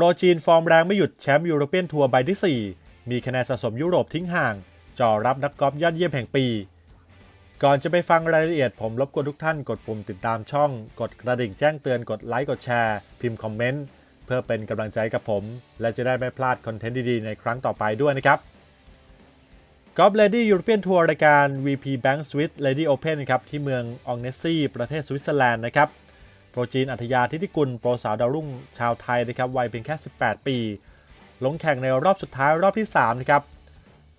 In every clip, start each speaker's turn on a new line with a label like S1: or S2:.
S1: โปรจีนฟอร์มแรงไม่หยุดแชมป์ยูโรเปียนทัวร์ใบที่ 4 มีคะแนนสะสมยุโรปทิ้งห่างจ่อรับนักกอล์ฟยอดเยี่ยมแห่งปี ก่อนจะไปฟังรายละเอียดผมรบกวนทุกท่านกดปุ่มติดตามช่อง กดกระดิ่งแจ้งเตือนกดไลค์กดแชร์ พิมพ์คอมเมนต์ เพื่อเป็นกำลังใจกับผม และจะได้ไม่พลาดคอนเทนต์ดีๆ ในครั้งต่อไปด้วยนะครับกอล์ฟเลดี้ยูโรเปียนทัวร์รายการ VP Bank Swiss Lady Open ครับที่เมืองอองเนสซีประเทศสวิตเซอร์แลนด์นะครับ โปรจีนอัธยาทิติกุลโปรสาวดาวรุ่งชาวไทยนะครับวัยเพียงแค่ 18 ปี ลงแข่งในรอบสุดท้ายรอบที่3นะครับ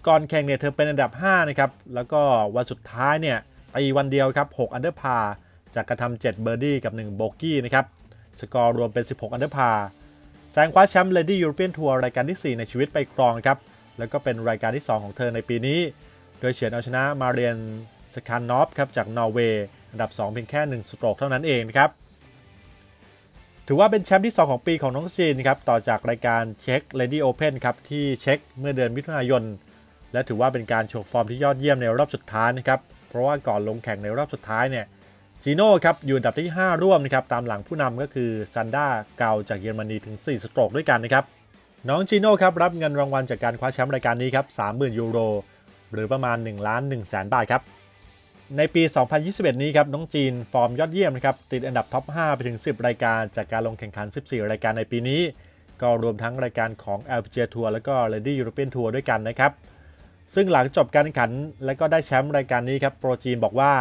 S1: ก่อนแข่งเนี่ยเธอเป็นอันดับ5นะครับแล้วก็วันสุดท้ายเนี่ยตีวันเดียวครับ6อันเดอร์พาจากกระทำ7เบอร์ดี้กับ 1 โบกี้นะครับสกอร์รวมเป็น 16 อันเดอร์พาแซงคว้าแชมป์ Lady European Tour รายการที่ 4 ในชีวิตไปครองครับแล้วก็เป็นรายการที่ 2 ของเธอในปีนี้ โดยเฉือนเอาชนะมาเรียนสคานนอฟครับจากนอร์เวย์อันดับ 2 เพียงแค่ 1 สโตรกเท่านั้นเองนะครับ ถือว่าเป็นแชมป์ที่ 2 ของปีของน้องจีนครับต่อจากรายการเช็ค Lady Open ครับที่เช็คเมื่อเดือนมิถุนายน และถือว่าเป็นการโชว์ฟอร์มที่ยอดเยี่ยมในรอบสุดท้ายนะครับเพราะว่าก่อนลงแข่งในรอบสุดท้ายเนี่ยจีโน่ครับอยู่อันดับที่ 5 ร่วมนะครับตามหลังผู้นำก็คือซันด้าเกาจากเยอรมนีถึง 4 สโตรกด้วยกันนะครับน้องจีโน่ครับรับเงินรางวัลจากการคว้าแชมป์รายการนี้ครับ30,000ยูโรหรือประมาณ1ล้าน1แสนบาทครับ ในปี 2021 นี้ครับน้องจีนฟอร์มยอดเยี่ยมนะครับติดอันดับท็อป 5 ไปถึง 10 รายการจากการลงแข่งขัน 14 รายการในปีนี้ ก็รวมทั้งรายการของ LPGA Tour แล้วก็ Lady European Tour ด้วยกันนะครับ ซึ่งหลังจบการแข่งขัน และก็ได้แชมป์รายการนี้ครับโปรจีนบอกว่า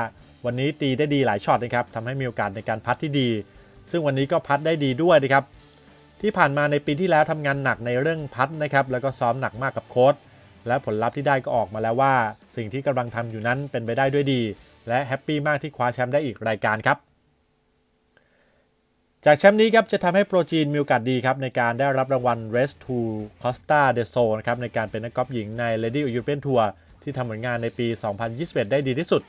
S1: วันนี้ตีได้ดีหลายช็อตนะครับทำให้มีโอกาสในการพัดที่ดี ซึ่งวันนี้ก็พัดได้ดีด้วยนะครับที่ผ่านมาในปีที่แล้วทำงานหนักในเรื่องพัดนะครับแล้วก็ซ้อมหนักมากกับโค้ช และผลลัพธ์ที่ได้ก็ออกมาแล้วว่า สิ่งที่กำลังทำอยู่นั้นเป็นไปได้ด้วยดี และแฮปปี้มากที่คว้าแชมป์ได้อีกรายการครับจากแชมป์นี้ครับจะทำให้โปรจีนมีโอกาสดีครับในการได้รับรางวัล Race to Costa del Sol นะครับในการเป็นนักกอล์ฟหญิงใน Lady European Tour ที่ทำผลงานในปี 2021 ได้ดีที่สุด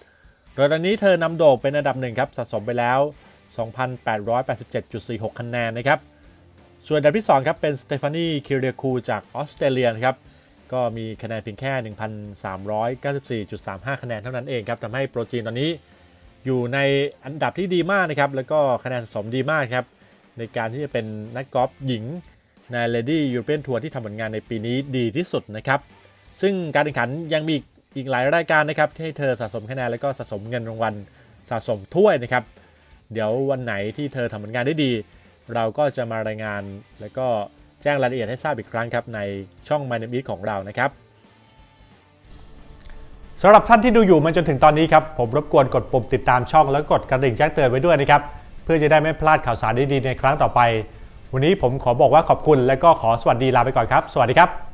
S1: โดยตอนนี้เธอนำโด่งเป็นอันดับหนึ่งครับสะสมไปแล้ว 2,887.46 คะแนนนะครับ ส่วนอันดับที่2ครับเป็นสเตฟานีคิเรียคูจากออสเตรเลียนครับ ก็มีคะแนนเพียงแค่ 1,394.35 คะแนนเท่านั้นเองครับทำให้โปรจีนตอนนี้อยู่ในอันดับที่ดีมากนะครับ แล้วก็คะแนนสะสมดีมากครับ ในการที่จะเป็นนักกอล์ฟหญิงใน Lady European Tour ที่ทำผลงานในปีนี้ดีที่สุดนะครับ ซึ่งการแข่งขันยังมีอีกหลายรายการนะครับที่ให้เธอสะสมคะแนนแล้วก็สะสมเงินรางวัลสะสมถ้วยนะครับ เดี๋ยววันไหนที่เธอทำผลงานได้ดี เราก็จะมารายงานแล้วก็ แจ้งรายละเอียดให้ทราบอีกครั้งครับในช่อง My Name Is ของเรานะครับสำหรับท่านที่ดูอยู่มาจนถึงตอนนี้ครับผมรบกวนกดปุ่มติดตามช่องแล้วกดกระดิ่งแจ้งเตือนไว้ด้วยนะครับเพื่อจะได้ไม่พลาดข่าวสารดีๆในครั้งต่อไป วันนี้ผมขอบอกว่าขอบคุณและก็ขอสวัสดีลาไปก่อนครับ สวัสดีครับ